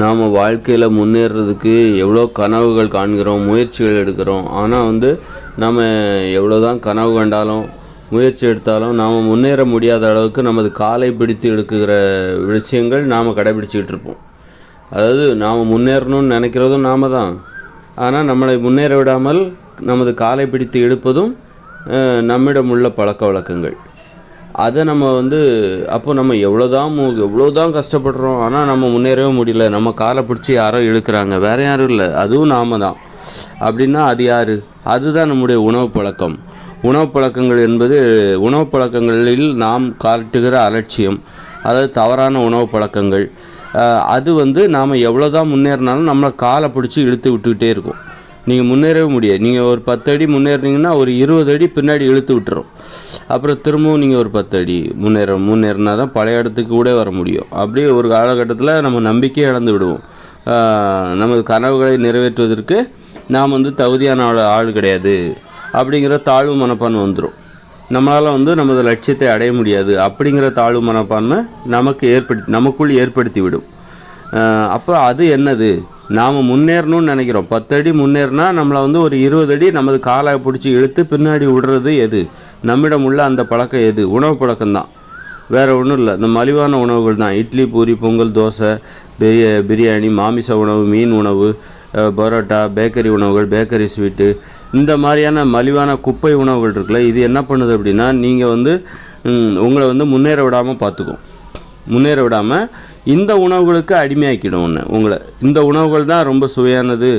நாம் வாழ்க்கையில் முன்னேறதுக்கு எவ்வளோ கனவுகள் காண்கிறோம் முயற்சிகள் எடுக்கிறோம். ஆனால் வந்து நம்ம எவ்வளோ தான் கனவு கண்டாலும் முயற்சி எடுத்தாலும் நாம் முன்னேற முடியாத அளவுக்கு நமது காலை பிடித்து எடுக்கிற விஷயங்கள் நாம் கடைபிடிச்சிக்கிட்டு இருப்போம். அதாவது நாம் முன்னேறணும்னு நினைக்கிறதும் நாம் தான். ஆனால் நம்மளை முன்னேற விடாமல் நமது காலை பிடித்து எடுப்பதும் நம்மிடம் உள்ள பழக்க வழக்கங்கள். அதை நம்ம வந்து அப்போ நம்ம எவ்வளோ தான் எவ்வளோ தான் கஷ்டப்படுறோம் ஆனால் நம்ம முன்னேறவே முடியல. நம்ம காலை பிடிச்சி யாரோ இழுக்கிறாங்க. வேறு யாரும் இல்லை. அதுவும் நாம தான். அப்படின்னா அது யார்? அதுதான் நம்முடைய உணவு பழக்கம். உணவு பழக்கங்கள் என்பது உணவு பழக்கங்களில் நாம் காட்டுகிற அலட்சியம். அதாவது தவறான உணவு பழக்கங்கள். அது வந்து நாம் எவ்வளோ தான் முன்னேறினாலும் நம்மளை காலை பிடிச்சி இழுத்து விட்டுக்கிட்டே இருக்கும். நீங்கள் முன்னேறவே முடியாது. நீங்கள் ஒரு பத்து அடி முன்னேறினீங்கன்னா ஒரு இருபது அடி பின்னாடி இழுத்து விட்டுரும். அப்புறம் திரும்பவும் நீங்கள் ஒரு பத்து அடி முன்னேற முன்னேறினா தான் பழைய இடத்துக்கு கூட வர முடியும். அப்படியே ஒரு காலகட்டத்தில் நம்ம நம்பிக்கையை இழந்து விடுவோம். நமது கனவுகளை நிறைவேற்றுவதற்கு நாம் வந்து தகுதியான ஆள் ஆள் கிடையாது. அப்படிங்கிற தாழ்வு மனப்பான்மை வந்துடும் நம்மளால் வந்து நமது லட்சியத்தை அடைய முடியாது. அப்படிங்கிற தாழ்வு மனப்பான்மை நமக்கு ஏற்படுத்தி நமக்குள் ஏற்படுத்தி விடும். அப்போ அது என்னது? நாம் முன்னேறணும்னு நினைக்கிறோம். பத்து அடி முன்னேறினா நம்மளை வந்து ஒரு இருபது அடி நமது காலை பிடிச்சி இழுத்து பின்னாடி விடுறது எது? நம்மிடம் உள்ள அந்த பழக்கம் எது? உணவு பழக்கம்தான். வேறு ஒன்றும் இல்லை. இந்த மலிவான உணவுகள் தான். இட்லி பூரி பொங்கல் தோசை பிரிய பிரியாணி மாமிச உணவு மீன் உணவு பரோட்டா பேக்கரி உணவுகள் பேக்கரி ஸ்வீட்டு இந்த மாதிரியான மலிவான குப்பை உணவுகள் இருக்குல்ல இது என்ன பண்ணுது அப்படின்னா நீங்கள் வந்து உங்களை வந்து முன்னேற விடாமல் பார்த்துக்கும் முன்னேற விடாமல் இந்த உணவுகளுக்கு அடிமையாக்கிடும் ஒன்று உங்களை இந்த உணவுகள் தான் ரொம்ப சுவையானது.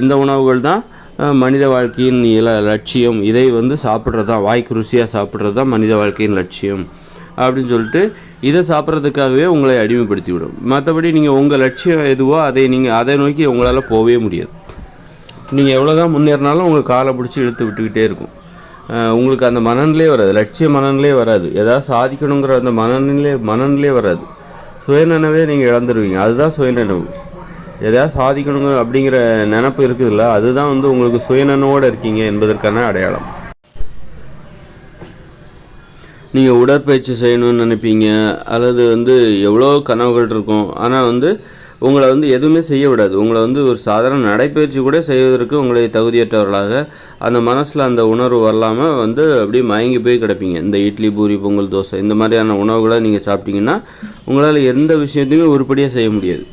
இந்த உணவுகள் தான் மனித வாழ்க்கையின் இல லட்சியம். இதை வந்து சாப்பிட்றது தான் வாய்க்கு ருசியாக சாப்பிட்றது தான் மனித வாழ்க்கையின் லட்சியம். அப்படின்னு சொல்லிட்டு இதை சாப்பிட்றதுக்காகவே உங்களை அடிமைப்படுத்தி விடும் மற்றபடி நீங்கள் உங்கள் லட்சியம் எதுவோ அதை நீங்கள் அதை நோக்கி உங்களால் போகவே முடியாது. நீங்கள் எவ்வளோ தான் முன்னேறினாலும் உங்கள் காலை பிடிச்சி இழுத்து விட்டுக்கிட்டே இருக்கும். உங்களுக்கு அந்த மனநிலையே வராது. லட்சிய மனநிலையே வராது. ஏதாவது சாதிக்கணுங்கிற அந்த மனநிலை மனநிலையே வராது. சுயநினைவே நீங்கள் இழந்துருவீங்க. அதுதான் சுயநினைவு. எதாவது சாதிக்கணுங்க அப்படிங்கிற நினப்பு இருக்குதுல்ல அதுதான் வந்து உங்களுக்கு சுயநினைவோடு இருக்கீங்க என்பதற்கான அடையாளம். நீங்கள் உடற்பயிற்சி செய்யணும்னு நினைப்பீங்க அல்லது வந்து எவ்வளோ கனவுகள் இருக்கும். ஆனால் வந்து உங்களை வந்து எதுவுமே செய்ய விடாது. உங்களை வந்து ஒரு சாதாரண நடைப்பயிற்சி கூட செய்வதற்கு உங்களை தகுதியற்றவர்களாக அந்த மனசில் அந்த உணர்வு வரலாமல் வந்து அப்படியே மயங்கி போய் கிடப்பீங்க. இந்த இட்லி பூரி பொங்கல் தோசை இந்த மாதிரியான உணவுகளை நீங்கள் சாப்பிட்டீங்கன்னா உங்களால் எந்த விஷயத்தையுமே உருப்படியாக செய்ய முடியாது.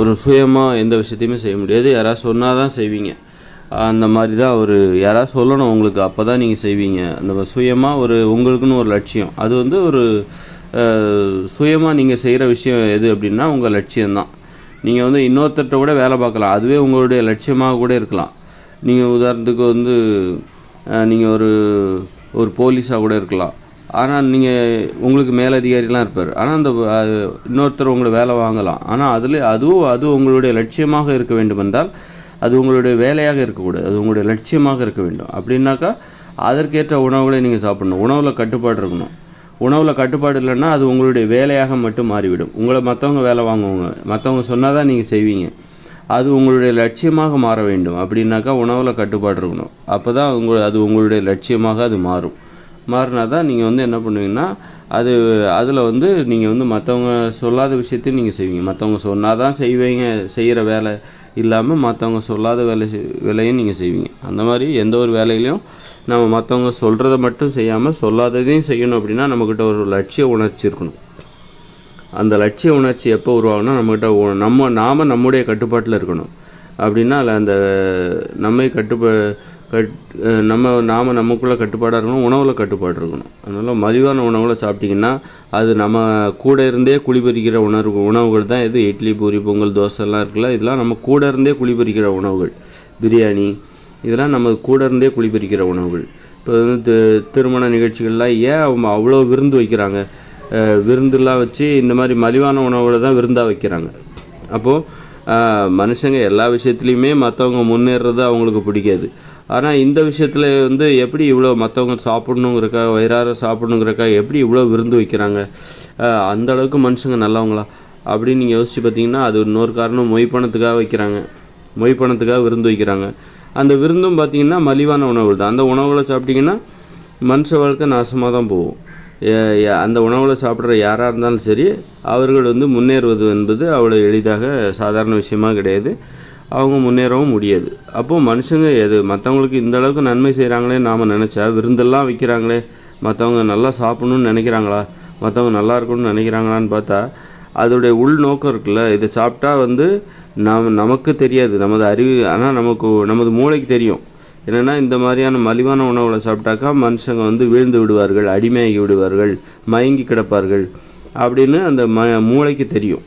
ஒரு சுயமாக எந்த விஷயத்தையுமே செய்ய முடியாது. யாராவது சொன்னால் தான் செய்வீங்க. அந்த மாதிரி தான் ஒரு யாராவது சொல்லணும் உங்களுக்கு அப்போ தான் நீங்கள் செய்வீங்க. அந்த சுயமாக ஒரு உங்களுக்குன்னு ஒரு லட்சியம். அது வந்து ஒரு சுயமாக நீங்கள் செய்கிற விஷயம் எது அப்படின்னா உங்கள் லட்சியம்தான். நீங்கள் வந்து இன்னொருத்தர்கிட்ட கூட வேலை பார்க்கலாம். அதுவே உங்களுடைய லட்சியமாக கூட இருக்கலாம். நீங்கள் உதாரணத்துக்கு வந்து நீங்கள் ஒரு ஒரு போலீஸாக கூட இருக்கலாம். ஆனால் நீங்கள் உங்களுக்கு மேலதிகாரிலாம் இருப்பார். ஆனால் அந்த இன்னொருத்தர் உங்களை வேலை வாங்கலாம். ஆனால் அதில் அதுவும் அது உங்களுடைய லட்சியமாக இருக்க வேண்டும் என்றால் அது உங்களுடைய வேலையாக இருக்கக்கூடாது. அது உங்களுடைய லட்சியமாக இருக்க வேண்டும். அப்படின்னாக்கா அதற்கேற்ற உணவுகளை நீங்கள் சாப்பிடணும். உணவில் கட்டுப்பாடு இருக்கணும். உணவில் கட்டுப்பாடு இல்லைன்னா அது உங்களுடைய வேலையாக மட்டும் மாறிவிடும். உங்களை மற்றவங்க வேலை வாங்குவாங்க. மற்றவங்க சொன்னால் தான் நீங்கள் செய்வீங்க. அது உங்களுடைய லட்சியமாக மாற வேண்டும். அப்படின்னாக்கா உணவில் கட்டுப்பாடு இருக்கணும். அப்போ தான் உங்கள் அது உங்களுடைய லட்சியமாக அது மாறும். மாறினா தான் நீங்கள் வந்து என்ன பண்ணுவீங்கன்னா அது அதில் வந்து நீங்கள் வந்து மற்றவங்க சொல்லாத விஷயத்தையும் நீங்கள் செய்வீங்க. மற்றவங்க சொன்னால் தான் செய்வீங்க செய்கிற வேலை. இல்லாமல் மற்றவங்க சொல்லாத வேலை செய்- வேலையும் நீங்கள் செய்வீங்க. அந்த மாதிரி எந்த ஒரு வேலையிலையும் நம்ம மற்றவங்க சொல்கிறத மட்டும் செய்யாமல் சொல்லாததையும் செய்யணும் அப்படின்னா நம்மக்கிட்ட ஒரு லட்சிய உணர்ச்சி இருக்கணும். அந்த லட்சிய உணர்ச்சி எப்போ உருவாகுனா நம்மக்கிட்ட நம்ம நாம் நம்முடைய கட்டுப்பாட்டில் இருக்கணும். அப்படின்னா அதில் அந்த நம்மை கட்டுப்ப கட் நம்ம நாம் நமக்குள்ளே கட்டுப்பாடாக இருக்கணும் உணவில் கட்டுப்பாடு இருக்கணும். அதனால் மலிவான உணவில் சாப்பிட்டிங்கன்னா அது நம்ம கூட இருந்தே குளிபறிக்கிற உணர்வு உணவுகள் தான் இது. இட்லி பூரி பொங்கல் தோசைலாம் இருக்குல்ல இதெல்லாம் நம்ம கூட இருந்தே குளிபறிக்கிற உணவுகள். பிரியாணி இதெல்லாம் நம்ம கூட இருந்தே குளிபறிக்கிற உணவுகள். இப்போ வந்து திருமண நிகழ்ச்சிகள்லாம் ஏன் அவங்க அவ்வளோ விருந்து வைக்கிறாங்க? விருந்துலாம் வச்சு இந்த மாதிரி மலிவான உணவுகளை தான் விருந்தாக வைக்கிறாங்க. அப்போது மனுஷங்க எல்லா விஷயத்துலையுமே மற்றவங்க முன்னேறது அவங்களுக்கு பிடிக்காது. ஆனால் இந்த விஷயத்தில் வந்து எப்படி இவ்வளோ மற்றவங்க சாப்பிட்ணுங்கிறக்கா வயிறார சாப்பிட்ணுங்கிறக்கா எப்படி இவ்வளோ விருந்து வைக்கிறாங்க? அந்த அளவுக்கு மனுஷங்க நல்லவங்களா? அப்படின்னு நீங்கள் யோசிச்சு பார்த்தீங்கன்னா அது இன்னொரு காரணம் மொய் பணத்துக்காக வைக்கிறாங்க. மொய் பணத்துக்காக விருந்து வைக்கிறாங்க. அந்த விருந்தும் பார்த்தீங்கன்னா மலிவான உணவுகள் தான். அந்த உணவுகளை சாப்பிட்டிங்கன்னா மனுஷ வாழ்க்கை நாசமாக தான் போகும் அந்த உணவில் சாப்பிட்ற யாராக இருந்தாலும் சரி அவர்கள் வந்து முன்னேறுவது என்பது அவ்வளோ எளிதாக சாதாரண விஷயமா கிடையாது. அவங்க முன்னேறவும் முடியாது. அப்போது மனுஷங்க எது? மற்றவங்களுக்கு இந்த அளவுக்கு நன்மை செய்கிறாங்களே நாம் நினச்சா? விருந்தெல்லாம் வைக்கிறாங்களே. மற்றவங்க நல்லா சாப்பிடணும்னு நினைக்கிறாங்களா? மற்றவங்க நல்லா இருக்கணும்னு நினைக்கிறாங்களான்னு பார்த்தா அதோடைய உள்நோக்கம் இருக்குல்ல. இதை சாப்பிட்டா வந்து நாம் நமக்கு தெரியாது. நமது அறிவு ஆனால் நமக்கு நமது மூளைக்கு தெரியும். என்னென்னா இந்த மாதிரியான மலிவான உணவுகளை சாப்பிட்டாக்கா மனுஷங்க வந்து வீழ்ந்து விடுவார்கள் அடிமையாகி விடுவார்கள் மயங்கி கிடப்பார்கள் அப்படின்னு அந்த ம மூளைக்கு தெரியும்.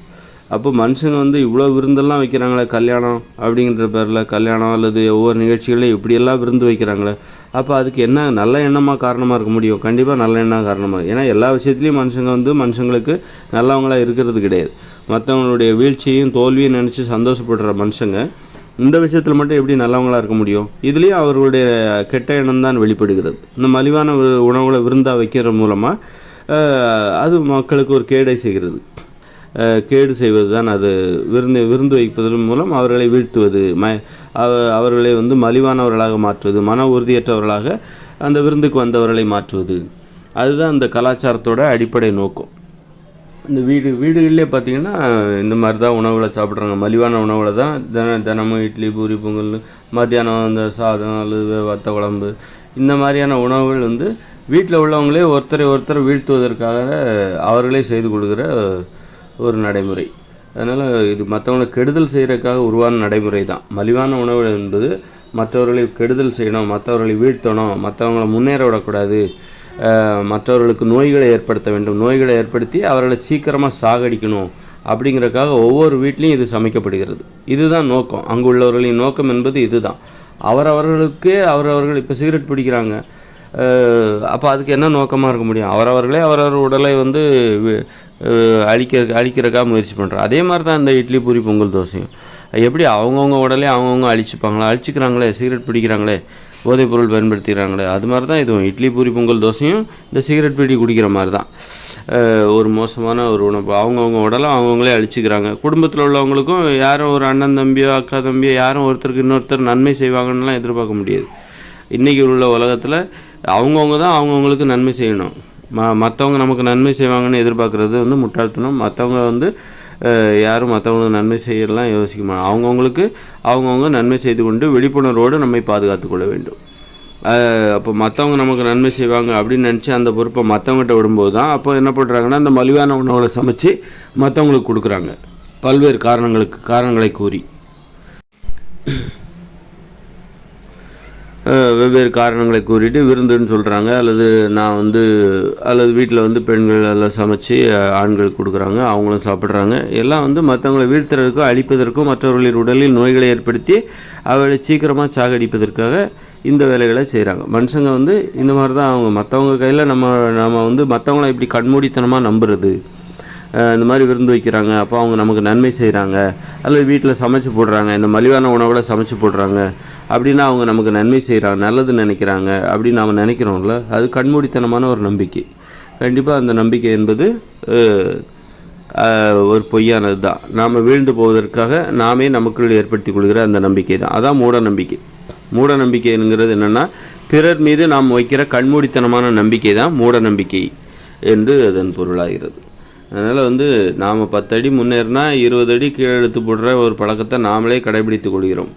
அப்போ மனுஷங்க வந்து இவ்வளோ விருந்தெல்லாம் வைக்கிறாங்களே கல்யாணம் அப்படிங்கிற பேரில் கல்யாணம் அல்லது ஒவ்வொரு நிகழ்ச்சிகளையும் இப்படியெல்லாம் விருந்து வைக்கிறாங்களே அப்போ அதுக்கு என்ன நல்ல எண்ணமாக காரணமாக இருக்க முடியும்? கண்டிப்பாக நல்ல எண்ணம் காரணமாக ஏன்னா எல்லா விஷயத்துலையும் மனுஷங்க வந்து மனுஷங்களுக்கு நல்லவங்களாக இருக்கிறது கிடையாது. மற்றவங்களுடைய வீழ்ச்சியையும் தோல்வியும் நினச்சி சந்தோஷப்படுற மனுஷங்க இந்த விஷயத்தில் மட்டும் எப்படி நல்லவங்களா இருக்க முடியும்? இதுலேயும் அவர்களுடைய கெட்ட எண்ணம் தான் வெளிப்படுகிறது. இந்த மலிவான உணவுகளை விருந்தாக வைக்கிற மூலமாக அது மக்களுக்கு ஒரு கேடை செய்கிறது. கேடு செய்வது தான் அது. விருந்து விருந்து வைப்பதன் மூலம் அவர்களை வீழ்த்துவது ம அவர்களை வந்து மலிவானவர்களாக மாற்றுவது மன உறுதியற்றவர்களாக அந்த விருந்துக்கு வந்தவர்களை மாற்றுவது. அதுதான் அந்த கலாச்சாரத்தோட அடிப்படை நோக்கம். இந்த வீடு வீடுகளிலே பார்த்தீங்கன்னா இந்த மாதிரி தான் உணவுகளை சாப்பிட்றாங்க. மலிவான உணவுகளை தான் தின தினமும் இட்லி பூரி பொங்கல் மத்தியானம் அந்த சாதம் அல்லது வத்த குழம்பு இந்த மாதிரியான உணவுகள் வந்து வீட்டில் உள்ளவங்களே ஒருத்தரை ஒருத்தர் வீழ்த்துவதற்காக அவர்களே செய்து கொடுக்குற ஒரு நடைமுறை. அதனால் இது மற்றவங்களை கெடுதல் செய்கிறதுக்காக உருவான நடைமுறை தான். மலிவான உணவு என்பது மற்றவர்களை கெடுதல் செய்யணும் மற்றவர்களை வீழ்த்தணும் மற்றவங்களை முன்னேற விடக்கூடாது. மற்றவர்களுக்கு நோய்களை ஏற்படுத்த வேண்டும். நோய்களை ஏற்படுத்தி அவர்களை சீக்கிரமாக சாகடிக்கணும் அப்படிங்கிறக்காக ஒவ்வொரு வீட்லேயும் இது சமைக்கப்படுகிறது. இதுதான் நோக்கம். அங்கு உள்ளவர்களின் நோக்கம் என்பது இதுதான். அவரவர்களுக்கே அவரவர்கள் இப்போ சிகரெட் பிடிக்கிறாங்க. அப்போ அதுக்கு என்ன நோக்கமாக இருக்க முடியும்? அவரவர்களே அவரவர் உடலை வந்து அழிக்க அழிக்கிறக்காக முயற்சி பண்ணுறோம் அதே மாதிரி தான் இந்த இட்லி பூரி பொங்கல் தோசையும். எப்படி அவங்கவுங்க உடலே அவங்கவுங்க அழிச்சுப்பாங்களா? அழிச்சிக்கிறாங்களே சிகரெட் பிடிக்கிறாங்களே போதைப் பொருள் பயன்படுத்திக்கிறாங்களே அது மாதிரி தான் இதுவும். இட்லி பூரி பொங்கல் தோசையும் இந்த சிகரெட் பீடி குடிக்கிற மாதிரி தான் ஒரு மோசமான ஒரு உணவு. அவங்கவுங்க உடலை அவங்கவுங்களே அழிச்சிக்கிறாங்க. குடும்பத்தில் உள்ளவங்களுக்கும் யாரும் ஒரு அண்ணன் தம்பியோ அக்கா தம்பியோ யாரும் ஒருத்தருக்கு இன்னொருத்தர் நன்மை செய்வாங்கன்னுலாம் எதிர்பார்க்க முடியாது. இன்றைக்கி உள்ள உலகத்தில் அவங்கவுங்க தான் அவங்கவுங்களுக்கு நன்மை செய்யணும். ம மற்றவங்க நமக்கு நன்மை செய்வாங்கன்னு எதிர்பார்க்குறது வந்து முட்டாள்தனம். மற்றவங்க வந்து யாரும் மற்றவங்களுக்கு நன்மை செய்யலாம் யோசிக்க அவங்கவுங்களுக்கு அவங்கவுங்க நன்மை செய்து கொண்டு விழிப்புணர்வோடு நம்மை பாதுகாத்து கொள்ள வேண்டும். அப்போ மற்றவங்க நமக்கு நன்மை செய்வாங்க அப்படின்னு நினச்சி அந்த பொறுப்பை மற்றவங்ககிட்ட விடும்போது தான் அப்போ என்ன பண்ணுறாங்கன்னா அந்த மலிவான உணவுகளை சமைச்சு மற்றவங்களுக்கு கொடுக்குறாங்க. பல்வேறு காரணங்களுக்கு காரணங்களை கூறி. வெவ்வேறு காரணங்களை கூறிட்டு விருந்துன்னு சொல்கிறாங்க அல்லது நான் வந்து அல்லது வீட்டில் வந்து பெண்கள் எல்லாம் சமைச்சு ஆண்களுக்கு ஆண்கள் கொடுக்குறாங்க அவங்களும் சாப்பிட்றாங்க. எல்லாம் வந்து மற்றவங்களை வீழ்த்துறதுக்கும் அழிப்பதற்கும் மற்றவர்களின் உடலில் நோய்களை ஏற்படுத்தி அவர்களை சீக்கிரமாக சாகடிப்பதற்காக இந்த வேலைகளை செய்கிறாங்க மனுஷங்க வந்து இந்த மாதிரி தான் அவங்க. மற்றவங்க கையில் நம்ம நம்ம வந்து மற்றவங்கள இப்படி கண்மூடித்தனமாக நம்புறது இந்த மாதிரி விருந்து வைக்கிறாங்க. அப்போ அவங்க நமக்கு நன்மை செய்கிறாங்க அல்லது வீட்டில் சமைச்சு போடுறாங்க. இந்த மலிவான உணவுகளை சமைச்சு போடுறாங்க. அப்படின்னா அவங்க நமக்கு நன்மை செய்கிறாங்க நல்லது நினைக்கிறாங்க அப்படின்னு நாம் நினைக்கிறோம்ல அது கண்மூடித்தனமான ஒரு நம்பிக்கை. கண்டிப்பாக அந்த நம்பிக்கை என்பது ஒரு பொய்யானது தான் நாம் வீழ்ந்து போவதற்காக நாமே நமக்குள் ஏற்படுத்தி கொள்கிற அந்த நம்பிக்கை தான். அதான் மூட நம்பிக்கை. மூட நம்பிக்கைங்கிறது என்னென்னா பிறர் மீது நாம் வைக்கிற கண்மூடித்தனமான நம்பிக்கை தான் மூட நம்பிக்கை என்று அதன் பொருளாகிறது. அதனால் வந்து நாம் பத்தடி முன்னேறினா இருபது அடி கீழே எடுத்து போடுற ஒரு பழக்கத்தை நாமளே கடைபிடித்து கொள்கிறோம்.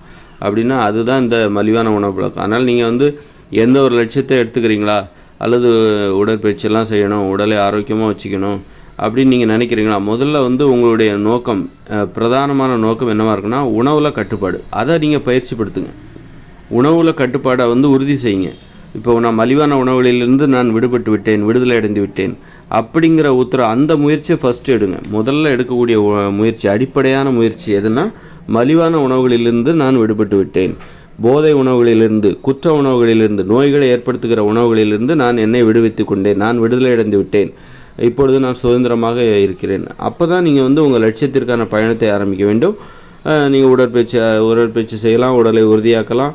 அப்படின்னா அதுதான் இந்த மலிவான உணவு பழக்கம். அதனால் நீங்கள் வந்து எந்த ஒரு லட்சியத்தை எடுத்துக்கிறீங்களா? அல்லது உடற்பயிற்சியெல்லாம் செய்யணும் உடலை ஆரோக்கியமாக வச்சுக்கணும் அப்படின்னு நீங்கள் நினைக்கிறீங்களா? முதல்ல வந்து உங்களுடைய நோக்கம் பிரதானமான நோக்கம் என்னவாக இருக்குன்னா உணவில் கட்டுப்பாடு. அதை நீங்கள் பயிற்சிப்படுத்துங்க உணவில் கட்டுப்பாடை வந்து உறுதி செய்யுங்க. இப்போ நான் மலிவான உணவுகளிலிருந்து நான் விடுபட்டு விட்டேன் விடுதலை அடைந்து விட்டேன் அப்படிங்கிற உத்தரவு அந்த முயற்சியை ஃபஸ்ட்டு எடுங்க. முதல்ல எடுக்கக்கூடிய முயற்சி அடிப்படையான முயற்சி எதுனா மலிவான உணவுகளிலிருந்து நான் விடுபட்டு விட்டேன். போதை உணவுகளிலிருந்து குற்ற உணவுகளிலிருந்து நோய்களை ஏற்படுத்துகிற உணவுகளிலிருந்து நான் என்னை விடுவித்துக் கொண்டேன். நான் விடுதலை அடைந்து விட்டேன். இப்பொழுது நான் சுதந்திரமாக இருக்கிறேன். அப்போ தான் நீங்கள் வந்து உங்கள் லட்சியத்திற்கான பயணத்தை ஆரம்பிக்க வேண்டும். நீங்கள் உடற்பயிற்சி உடற்பயிற்சி செய்யலாம் உடலை உறுதியாக்கலாம்.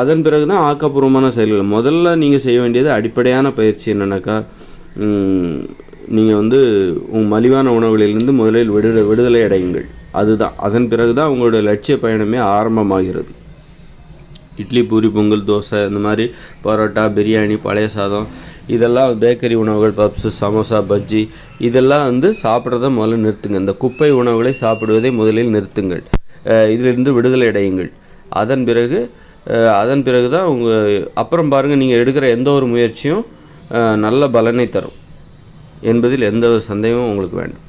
அதன் பிறகு தான் ஆக்கப்பூர்வமான செயல்கள். முதல்ல நீங்கள் செய்ய வேண்டியது அடிப்படையான பயிற்சி என்னென்னாக்கா நீங்கள் வந்து உங்கள் மலிவான உணவுகளிலிருந்து முதலில் விடுதலை விடுதலை அடையுங்கள். அதுதான். அதன் பிறகு தான் உங்களுடைய லட்சிய பயணமே ஆரம்பமாகிறது. இட்லி பூரி பொங்கல் தோசை இந்த மாதிரி பரோட்டா பிரியாணி பழைய சாதம் இதெல்லாம் பேக்கரி உணவுகள் பப்ஸு சமோசா பஜ்ஜி இதெல்லாம் வந்து சாப்பிட்றத முதல்ல நிறுத்துங்க. இந்த குப்பை உணவுகளை சாப்பிடுவதை முதலில் நிறுத்துங்கள். இதிலிருந்து விடுதலை அடையுங்கள். அதன் பிறகு அதன் பிறகு தான் உங்கள் அப்புறம் பாருங்கள் நீங்கள் எடுக்கிற எந்த ஒரு முயற்சியும் நல்ல பலனை தரும். என்பதில் எந்த ஒரு சந்தேகமும் உங்களுக்கு வேண்டும்.